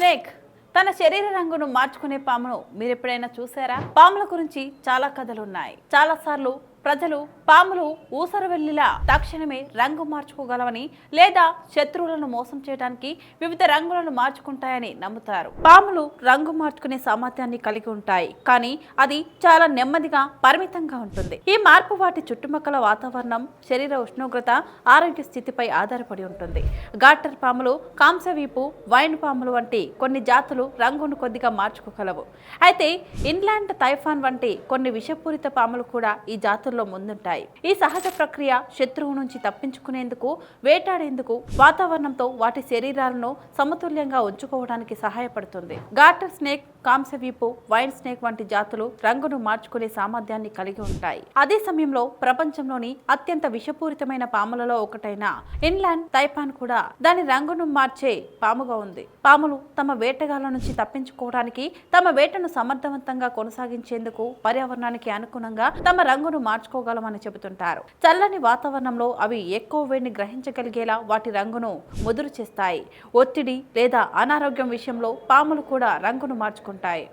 Snake. తన శరీర రంగును మార్చుకునే పామును మీరు ఎప్పుడైనా చూసారా? పాముల గురించి చాలా కథలు ఉన్నాయి చాలా సార్లు ప్రజలు పాములు ఊసరవెల్లిలా తక్షణమే రంగు మార్చుకోగలవని లేదా శత్రువులను మోసం చేయడానికి వివిధ రంగులను మార్చుకుంటాయని నమ్ముతారు. పాములు రంగు మార్చుకునే సామర్థ్యాన్ని కలిగి ఉంటాయి కానీ అది చాలా నెమ్మదిగా పరిమితంగా ఉంటుంది. ఈ మార్పు వాటి చుట్టుపక్కల వాతావరణం శరీర ఉష్ణోగ్రత ఆరోగ్య స్థితిపై ఆధారపడి ఉంటుంది. గాటర్ పాములు కాంసవీపు వైన్ పాములు వంటి కొన్ని జాతులు రంగును కొద్దిగా మార్చుకోగలవు. అయితే ఇన్లాండ్ తైఫాన్ వంటి కొన్ని విషపూరిత పాములు కూడా ఈ జాతులు జాతుల్లో ముందుంటాయి. ఈ సహజ ప్రక్రియ శత్రువు నుంచి తప్పించుకునేందుకు వేటాడేందుకు వాతావరణంతో వాటి శరీరాలను సమతుల్యంగా ఉంచుకోవడానికి సహాయపడుతుంది. గాటర్ స్నేక్ కాంసవీపు వైన్ స్నేక్ వంటి జాతులు రంగును మార్చుకునే సామర్థ్యాన్ని కలిగి ఉంటాయి. అదే సమయంలో ప్రపంచంలోని అత్యంత విషపూరితమైన పాములలో ఒకటైన ఇన్లాండ్ తైపాన్ కూడా దాని రంగును మార్చే పాముగా ఉంది. పాములు తమ వేటగాళ్ళ నుంచి తప్పించుకోవడానికి తమ వేటను సమర్థవంతంగా కొనసాగించేందుకు పర్యావరణానికి అనుగుణంగా తమ రంగును మార్చుకోగలమని చెబుతుంటారు. చల్లని వాతావరణంలో అవి ఎక్కువ వేడిని గ్రహించగలిగేలా వాటి రంగును ముదురు చేస్తాయి. ఒత్తిడి లేదా అనారోగ్యం విషయంలో పాములు కూడా రంగును మార్చుకుంటాయి.